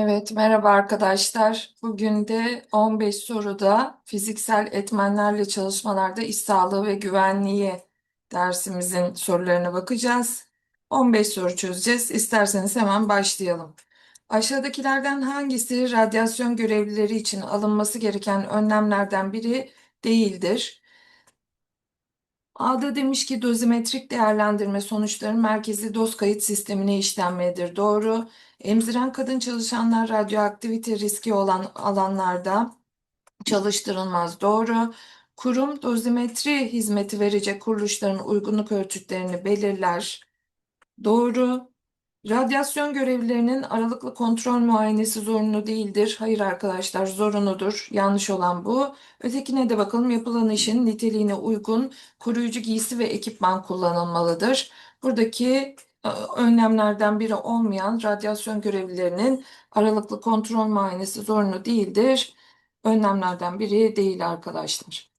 Evet, merhaba arkadaşlar. Bugün de 15 soruda fiziksel etmenlerle çalışmalarda iş sağlığı ve güvenliği dersimizin sorularına bakacağız. 15 soru çözeceğiz. İsterseniz hemen başlayalım. Aşağıdakilerden hangisi radyasyon görevlileri için alınması gereken önlemlerden biri değildir? A'da demiş ki dozimetrik değerlendirme sonuçların merkezi doz kayıt sistemine işlenmedir. Doğru. Emziren kadın çalışanlar radyoaktivite riski olan alanlarda çalıştırılmaz. Doğru. Kurum dozimetri hizmeti verecek kuruluşların uygunluk ölçütlerini belirler. Doğru. Radyasyon görevlilerinin aralıklı kontrol muayenesi zorunlu değildir. Hayır arkadaşlar zorunludur. Yanlış olan bu. Ötekine de bakalım yapılan işin niteliğine uygun koruyucu giysi ve ekipman kullanılmalıdır. Buradaki e, önlemlerden biri olmayan radyasyon görevlilerinin aralıklı kontrol muayenesi zorunlu değildir. Önlemlerden biri değil arkadaşlar.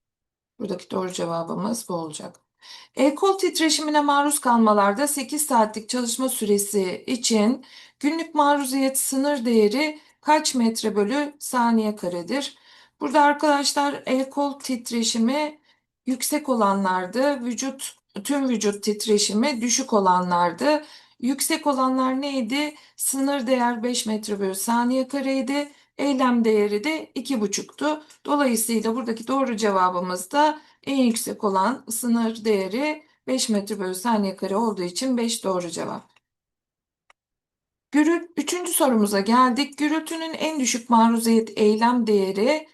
Buradaki doğru cevabımız bu olacak. El-kol titreşimine maruz kalmalarda 8 saatlik çalışma süresi için günlük maruziyet sınır değeri kaç metre bölü saniye karedir? Burada arkadaşlar el-kol titreşimi yüksek olanlardı. Vücut tüm vücut titreşimi düşük olanlardı. Yüksek olanlar neydi? Sınır değer 5 metre bölü saniye kareydi. Eylem değeri de 2,5'tu. Dolayısıyla buradaki doğru cevabımız da en yüksek olan sınır değeri 5 metre bölü saniye kare olduğu için 5 doğru cevap. Gürül, üçüncü sorumuza geldik. Gürültünün en düşük maruziyet eylem değeri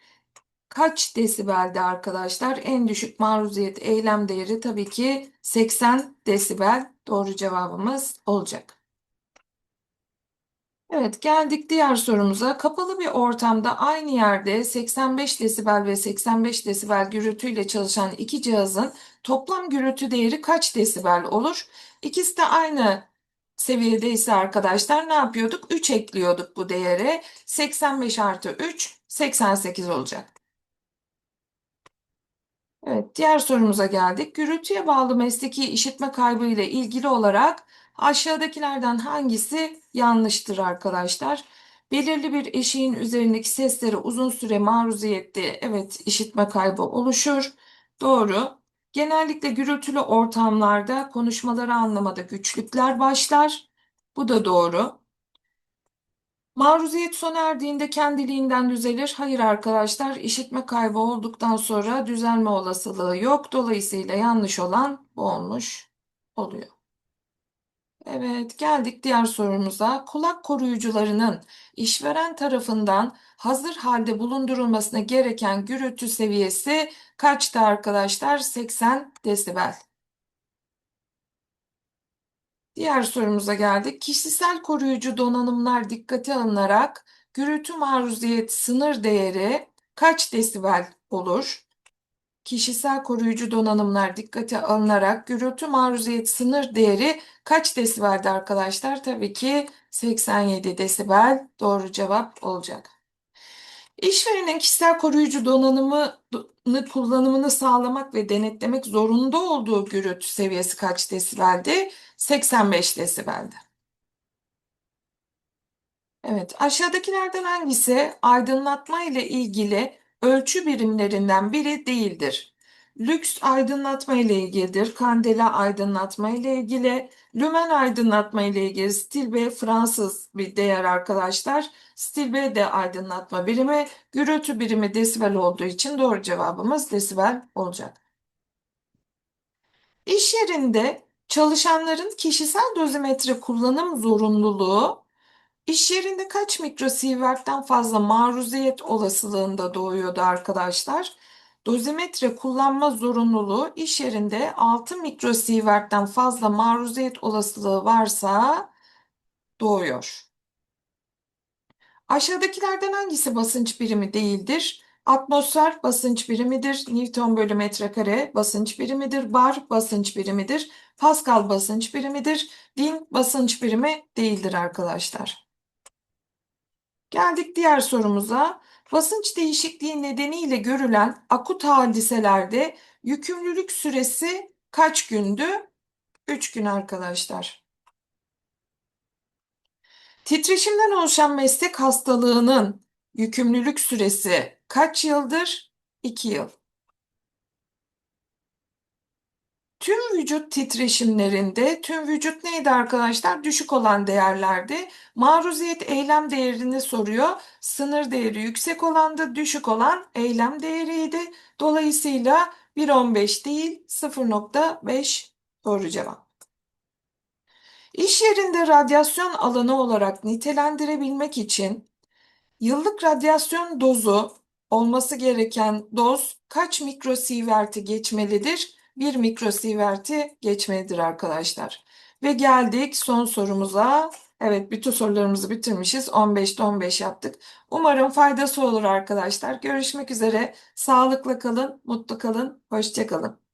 kaç desibeldi arkadaşlar? En düşük maruziyet eylem değeri tabii ki 80 desibel doğru cevabımız olacak. Evet, geldik diğer sorumuza. Kapalı bir ortamda aynı yerde 85 desibel ve 85 desibel gürültüyle çalışan iki cihazın toplam gürültü değeri kaç desibel olur? İkisi de aynı seviyedeyse arkadaşlar ne yapıyorduk? 3 ekliyorduk bu değere. 85 artı 3 88 olacak. Evet, diğer sorumuza geldik. Gürültüye bağlı mesleki işitme kaybı ile ilgili olarak aşağıdakilerden hangisi yanlıştır arkadaşlar? Belirli bir eşiğin üzerindeki seslere uzun süre maruziyette evet işitme kaybı oluşur. Doğru. Genellikle gürültülü ortamlarda konuşmaları anlamada güçlükler başlar. Bu da doğru. Maruziyet sona erdiğinde kendiliğinden düzelir. Hayır arkadaşlar, işitme kaybı olduktan sonra düzelme olasılığı yok. Dolayısıyla yanlış olan bu olmuş oluyor. Evet, geldik diğer sorumuza. Kulak koruyucularının işveren tarafından hazır halde bulundurulmasına gereken gürültü seviyesi kaçtı arkadaşlar? 80 desibel. Diğer sorumuza geldik. Kişisel koruyucu donanımlar dikkate alınarak gürültü maruziyet sınır değeri kaç desibel olur? Kişisel koruyucu donanımlar dikkate alınarak gürültü maruziyet sınır değeri kaç desibeldi arkadaşlar? Tabii ki 87 desibel doğru cevap olacak. İşverenin kişisel koruyucu donanımını kullanımını sağlamak ve denetlemek zorunda olduğu gürültü seviyesi kaç desibeldi? 85 desibeldi. Evet, aşağıdakilerden hangisi aydınlatma ile ilgili ölçü birimlerinden biri değildir? Lüks aydınlatma ile ilgilidir. Kandela aydınlatma ile ilgili, lümen aydınlatma ile ilgili stil B Fransız bir değer arkadaşlar. Stil B de aydınlatma birimi, gürültü birimi desibel olduğu için doğru cevabımız desibel olacak. İş yerinde çalışanların kişisel dozimetre kullanım zorunluluğu iş yerinde kaç mikrosievert'ten fazla maruziyet olasılığında doğuyordu arkadaşlar? Dozimetre kullanma zorunluluğu iş yerinde 6 mikrosievert'ten fazla maruziyet olasılığı varsa doğuyor. Aşağıdakilerden hangisi basınç birimi değildir? Atmosfer basınç birimidir. Newton bölü metrekare basınç birimidir. Bar basınç birimidir. Pascal basınç birimidir. Din basınç birimi değildir arkadaşlar. Geldik diğer sorumuza. Basınç değişikliği nedeniyle görülen akut hadiselerde yükümlülük süresi kaç gündü? 3 gün arkadaşlar. Titreşimden oluşan meslek hastalığının yükümlülük süresi kaç yıldır? 2 yıl. Tüm vücut titreşimlerinde, tüm vücut neydi arkadaşlar? Düşük olan değerlerdi. Maruziyet eylem değerini soruyor. Sınır değeri yüksek olan da düşük olan eylem değeriydi. Dolayısıyla 1.15 değil 0.5 doğru cevap. İş yerinde radyasyon alanı olarak nitelendirebilmek için yıllık radyasyon dozu olması gereken doz kaç mikrosievert'i geçmelidir? 1 mikrosievert'i geçmelidir arkadaşlar. Ve geldik son sorumuza. Evet bütün sorularımızı bitirmişiz. 15'te 15 yaptık. Umarım faydası olur arkadaşlar. Görüşmek üzere. Sağlıkla kalın, mutlu kalın, hoşça kalın.